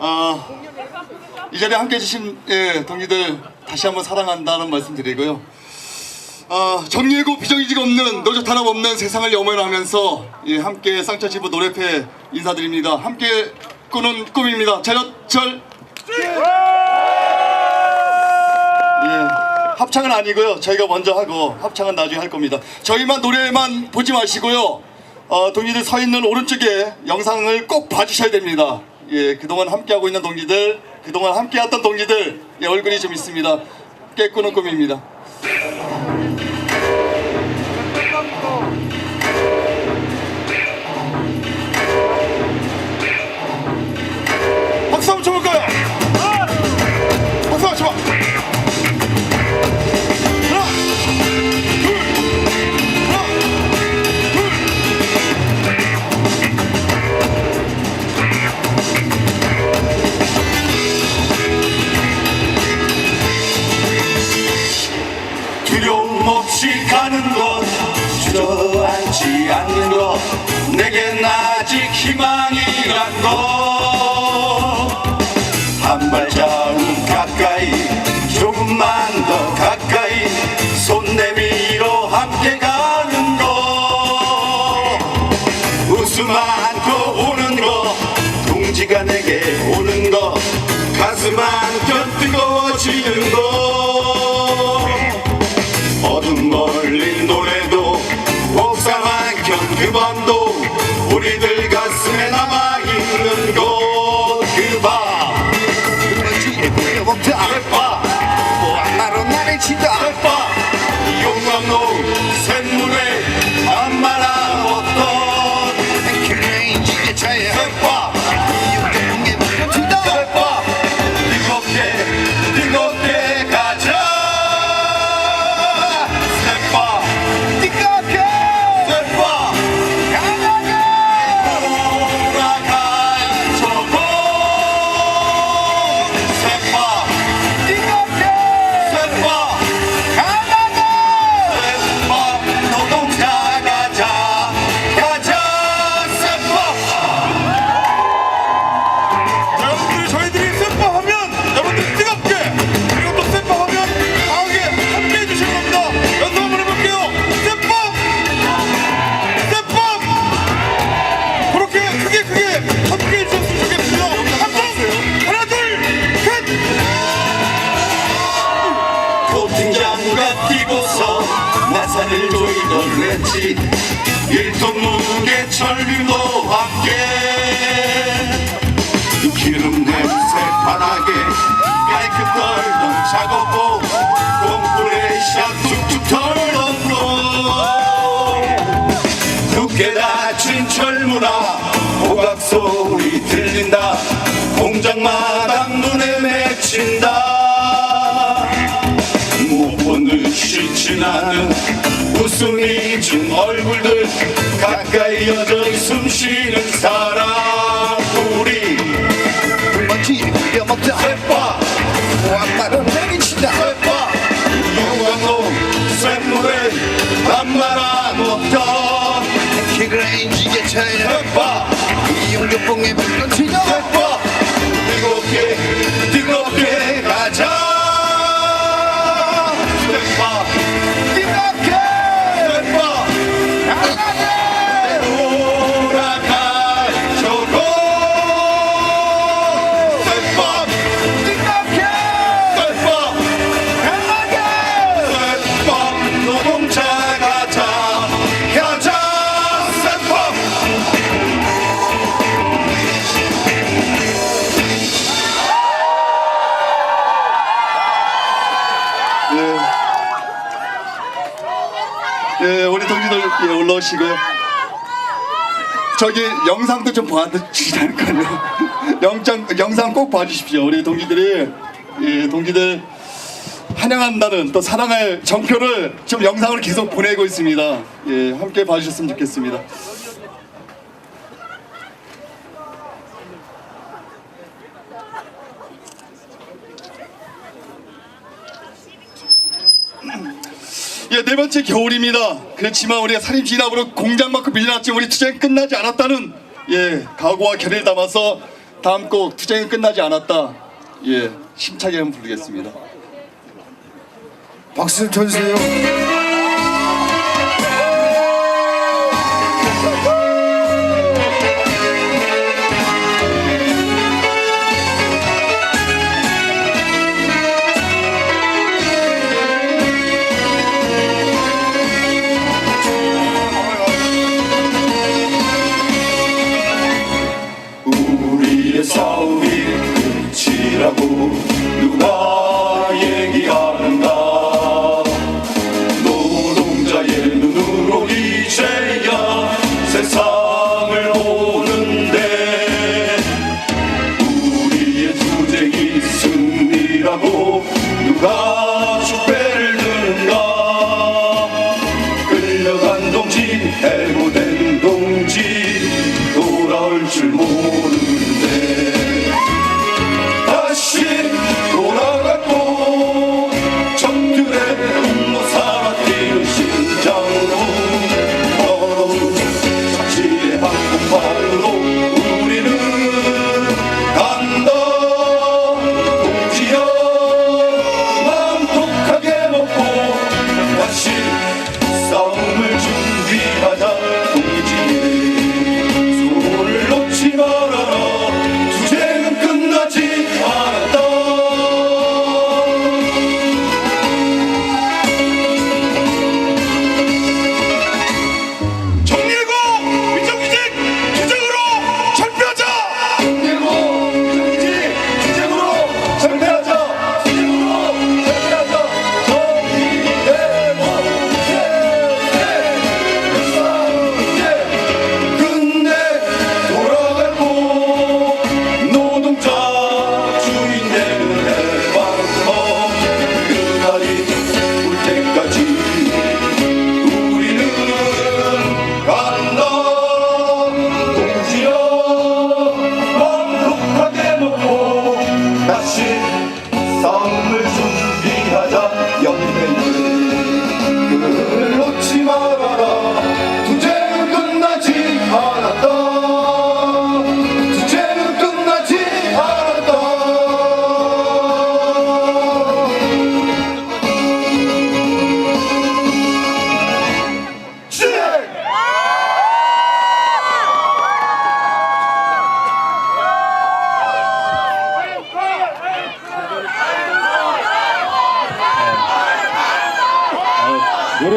아, 이 자리에 함께 해주신 예, 동기들 다시 한번 사랑한다는 말씀 드리고요. 아, 정리고 비정의지가 없는 노조 탄압 없는 세상을 염원하면서 예, 함께 쌍꺼지부 노래패 인사드립니다. 함께 꾸는 꿈입니다. 자력절 예, 합창은 아니고요. 저희가 먼저 하고 합창은 나중에 할 겁니다. 저희만 노래만 보지 마시고요. 어, 동지들 서 있는 오른쪽에 영상을 꼭 봐주셔야 됩니다. 예, 그동안 함께하고 있는 동지들, 그동안 함께했던 동지들 예, 얼굴이 좀 있습니다. 깨꾸는 꿈입니다. 그것 조이던 렌치 일톤 무게 철비도 함께. 기름 냄새 바닥에 깔끔 떨던 작업복 샥 툭툭 털던 놈. 두께 닫힌 철문화 호각 소리 들린다. 공장 마당 눈에 맺힌다. 못 보듯이 지나는 웃음이 진 얼굴들 가까이 여전히 숨쉬는 사람 우리. 그것이 부여먹자. 쇠빠 나를 치다. 쇠빠 유광로 쇳물에 반말한 어떤 킬레인 지게 차야 쇠빠 이용의 무엇이다 쇠빠 뜨겁게 예, 올라오시고요. 저기 영상도 좀 봐주시라니까요. 영장, 영상 꼭 봐주십시오. 우리 동지들이 예, 동지들 환영한다는 또 사랑할 정표를 지금 영상으로 계속 보내고 있습니다. 예, 함께 봐주셨으면 좋겠습니다. 예, 네 번째 겨울입니다. 그렇지만 우리가 살인 진압으로 공장만큼 밀려났지만 우리 투쟁 끝나지 않았다는 예, 각오와 결의를 담아서 다음 곡 투쟁은 끝나지 않았다. 예, 힘차게 한번 부르겠습니다. 박수 좀 쳐주세요.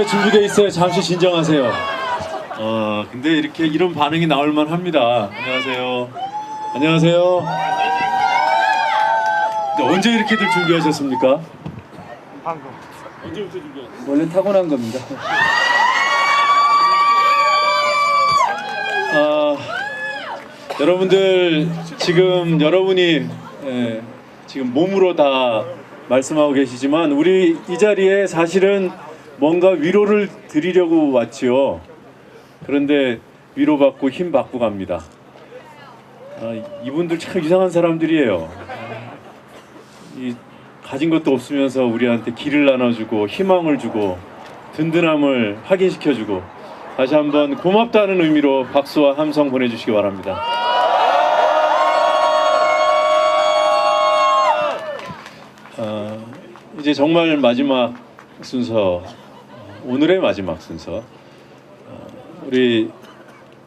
노래 준비돼 있어요. 잠시 진정하세요. 어, 근데 이렇게 이런 반응이 나올 만 합니다. 안녕하세요. 안녕하세요. 근데 언제 이렇게들 준비하셨습니까? 언제부터 준비하셨어요? 원래 타고난 겁니다. 아, 여러분들 지금 여러분이 예, 지금 몸으로 다 말씀하고 계시지만 우리 이 자리에 사실은 뭔가 위로를 드리려고 왔지요. 그런데 위로받고 힘 받고 갑니다. 아, 이분들 참 이상한 사람들이에요. 이 가진 것도 없으면서 우리한테 길을 나눠주고 희망을 주고 든든함을 확인시켜주고 다시 한번 고맙다는 의미로 박수와 함성 보내주시기 바랍니다. 어, 이제 정말 마지막 순서, 오늘의 마지막 순서. 어, 우리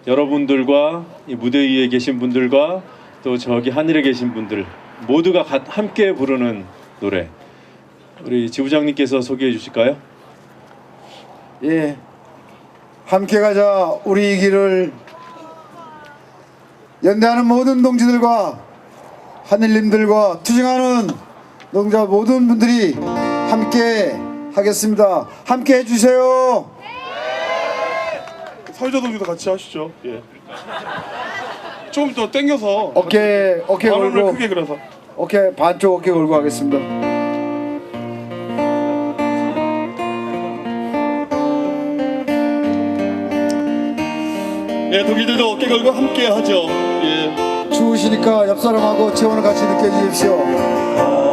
여러분들과 이 무대 위에 계신 분들과 또 저기 하늘에 계신 분들 모두가 가- 함께 부르는 노래. 우리 지부장님께서 소개해 주실까요? 예. 함께 가자 우리 이 길을 연대하는 모든 동지들과 하늘님들과 투쟁하는 노동자 모든 분들이 함께 하겠습니다. 함께 해주세요. 사회자 동지도 같이 하시죠 예. 조금 더 땡겨서 어깨 어깨 걸고 크게 그려서 어깨 반쪽 어깨 걸고 하겠습니다. 예, 동기들도 어깨 걸고 함께 하죠. 예. 추우시니까 옆 사람하고 체온을 같이 느껴주십시오.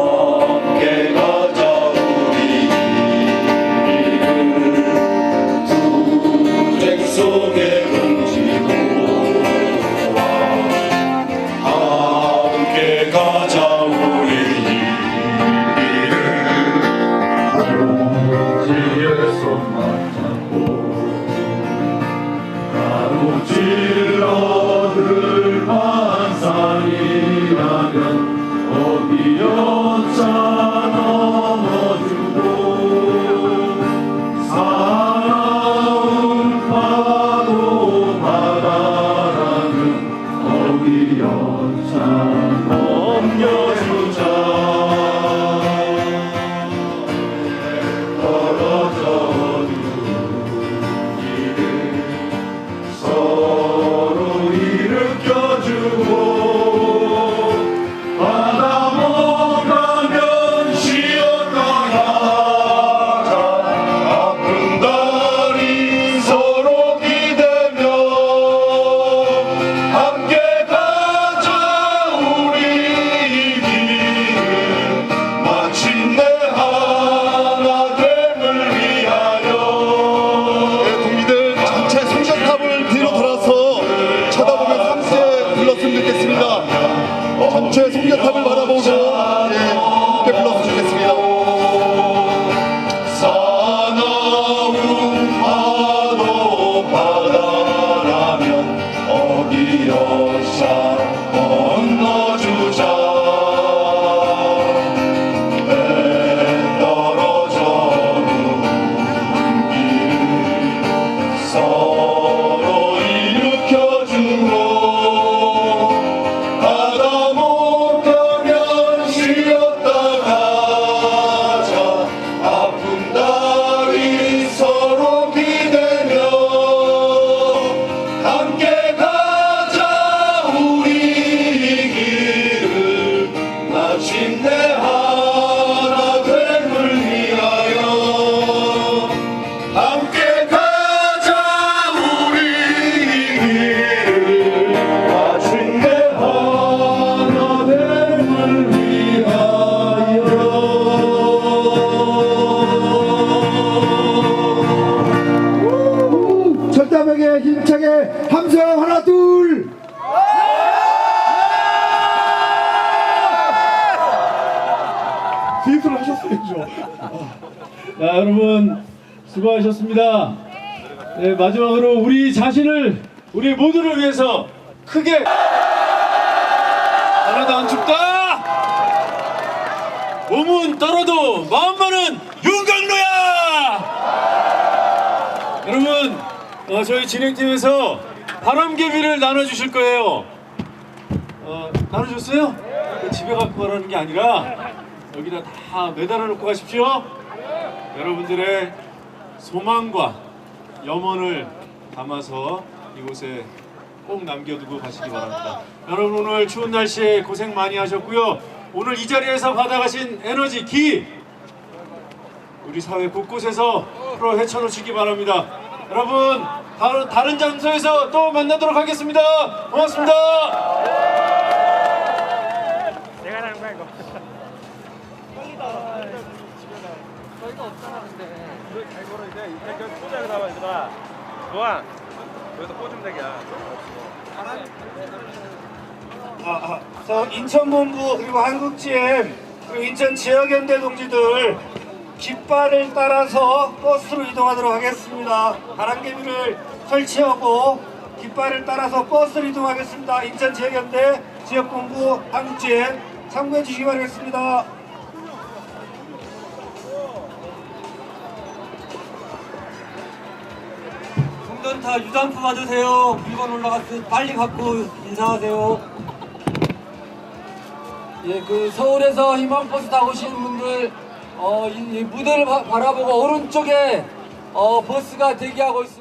투쟁 전체 성전탑을 바라보고 수고하셨습니다. 네, 마지막으로 우리 자신을 우리 모두를 위해서 크게 하나도 안 춥다. 몸은 떨어도 마음만은 윤강로야. 여러분, 어, 저희 진행팀에서 바람개비를 나눠주실 거예요. 어, 나눠줬어요? 그 집에 갖고 가라는 게 아니라 여기다 다 매달아 놓고 가십시오. 여러분들의 소망과 염원을 담아서 이곳에 꼭 남겨두고 가시기 바랍니다. 여러분 오늘 추운 날씨에 고생 많이 하셨고요. 오늘 이 자리에서 받아가신 에너지 기 우리 사회 곳곳에서 풀어 헤쳐놓으시기 바랍니다. 여러분 다른, 다른 장소에서 또 만나도록 하겠습니다. 고맙습니다. 저 인천본부 그리고 한국GM 그리고 인천 지역연대 동지들 깃발을 따라서 버스로 이동하도록 하겠습니다. 바람개비를 설치하고 깃발을 따라서 버스로 이동하겠습니다. 인천 지역연대 지역본부 한국GM 참고해 주시기 바라겠습니다. 송전타 유단프 받으세요. 물건 올라갔을 때 빨리 갖고 인사하세요. 예, 그 서울에서 희망버스 타고 오시는 분들 어, 이, 이 무대를 바, 바라보고 오른쪽에 어, 버스가 대기하고 있습니다.